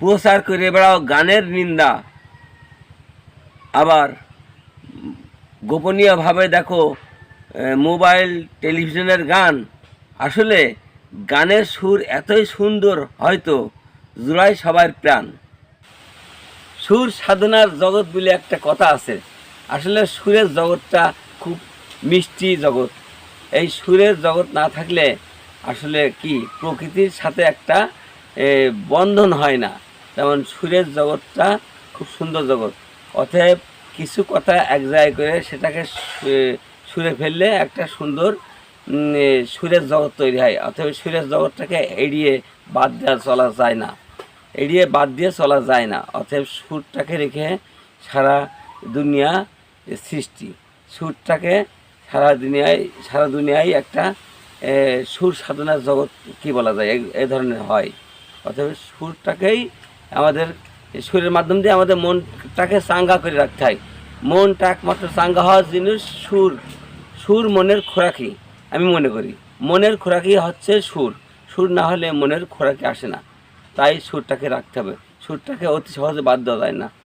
প্রচার করে বেড়াও গানের নিন্দা। আবার গোপনীয়ভাবে দেখো মোবাইল টেলিভিশনের গান। আসলে গানের সুর এতই সুন্দর হয়তো জুড়াই সবার প্রাণ। সুর সাধনার জগৎ বলে একটা কথা আছে। আসলে সুরের জগৎটা খুব মিষ্টি জগৎ। এই সুরের জগৎ না থাকলে আসলে কি, প্রকৃতির সাথে একটা বন্ধন হয় না। যেমন সুরের জগৎটা খুব সুন্দর জগৎ। অতএব কিছু কথা এক জায়গায় করে সেটাকে সুরে ফেললে একটা সুন্দর সুরের জগৎ তৈরি হয়। অতএব সুরের জগৎটাকে এড়িয়ে বাদ দেওয়া চলা যায় না। এড়িয়ে বাদ দিয়ে চলা যায় না। অতএব সুরটাকে রেখে সারা দুনিয়া সৃষ্টি। সুরটাকে সারা দুনিয়ায় সারা দুনিয়ায় একটা সুর সাধনার জগৎ কি বলা যায়? এই ধরনের হয়। অতএব সুরটাকেই আমাদের শরীরের মাধ্যম দিয়ে আমাদের মনটাকে চাঙ্গা করে রাখতে হয়। মনটা একমাত্র চাঙ্গা হওয়ার জিনিস সুর। সুর মনের খোরাকি, আমি মনে করি। মনের খোরাকি হচ্ছে সুর। সুর না হলে মনের খোরাকি আসে না। তাই সুরটাকে রাখতে হবে। সুরটাকে অতি সহজে বাধ্য যায় না।